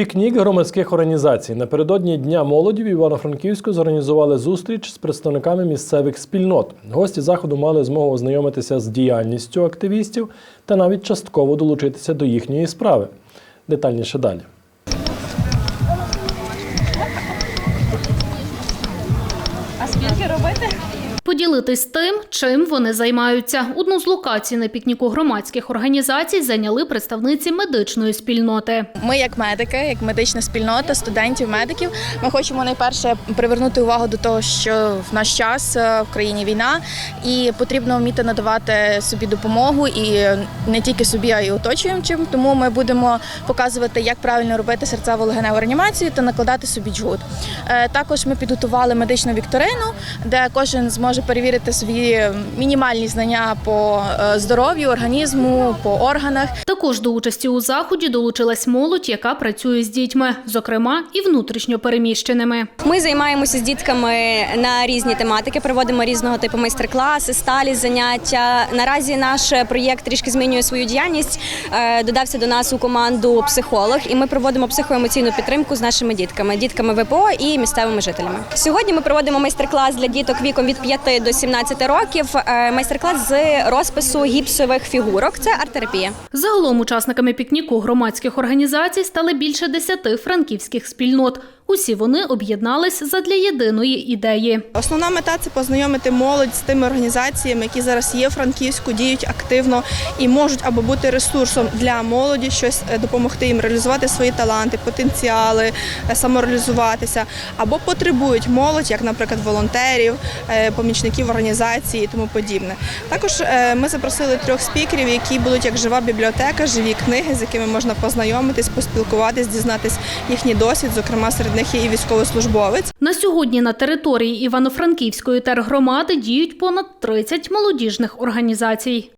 Пікнік громадських організацій напередодні Дня молоді в Івано-Франківську зорганізували зустріч з представниками місцевих спільнот. Гості заходу мали змогу ознайомитися з діяльністю активістів та навіть частково долучитися до їхньої справи. Детальніше далі. А скільки робити? Поділитись тим, чим вони займаються. Одну з локацій на пікніку громадських організацій зайняли представниці медичної спільноти. Ми, як медики, як медична спільнота, студентів, медиків, ми хочемо найперше привернути увагу до того, що в наш час е, в країні війна, і потрібно вміти надавати собі допомогу і не тільки собі, а й оточуючим. Тому ми будемо показувати, як правильно робити серцево-легеневу реанімацію та накладати собі джгут. Е, Також ми підготували медичну вікторину, де кожен зможе перевірити свої мінімальні знання по е, здоров'ю, організму, по органах. Також до участі у заході долучилась молодь, яка працює з дітьми, зокрема і внутрішньо переміщеними. Ми займаємося з дітками на різні тематики, проводимо різного типу майстер-класи, сталі заняття. Наразі наш проєкт трішки змінює свою діяльність. Е, Додався до нас у команду психолог, і ми проводимо психоемоційну підтримку з нашими дітками, дітками ВПО і місцевими жителями. Сьогодні ми проводимо майстер-клас для діток віком від 5 до 17 років. Е, Майстер-клас з розпису гіпсових фігурок. Це арт-терапія. Загалом учасниками пікніку громадських організацій стали більше десяти франківських спільнот. Усі вони об'єднались задля єдиної ідеї. Основна мета це познайомити молодь з тими організаціями, які зараз є в Франківську, діють активно і можуть або бути ресурсом для молоді, щось е, допомогти їм реалізувати свої таланти, потенціали, е, самореалізуватися, або потребують молодь, як, наприклад, волонтерів, е, помічників організації і тому подібне. Також ми запросили трьох спікерів, які будуть як жива бібліотека, живі книги, з якими можна познайомитись, поспілкуватись, дізнатись їхній досвід. Зокрема, серед них і військовослужбовець. На сьогодні на території Івано-Франківської тергромади діють понад 30 молодіжних організацій.